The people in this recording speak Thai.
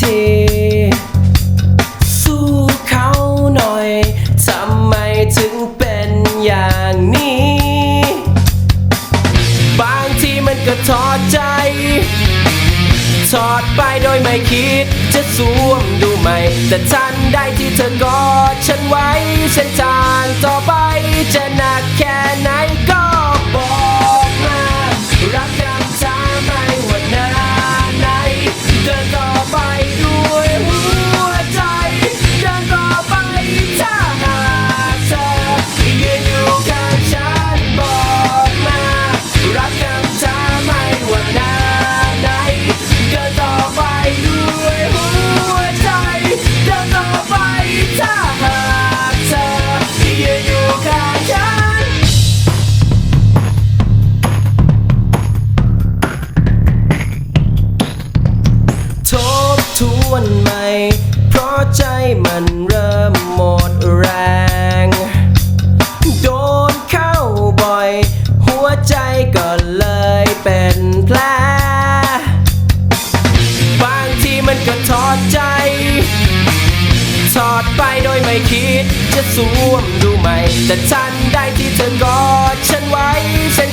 ที สู้เขาหน่อย ทำไมถึงเป็นอย่างนี้ บางทีมันก็ท้อใจ ถอดไปโดยไม่คิดจะสวมดูใหม่ แต่ทันได้ที่เธอกอดฉันไว้เส้นทา ทวนใหม่ เพราะใจมันเริ่มหมดแรง โดนเข้าบ่อย หัวใจก็เลยเป็นแผลบางทีมันก็ทอดใจถอดไปโดยไม่คิดจะสวมดูใหม่ แต่ทันได้ที่เธอกอดฉันไว้เส้น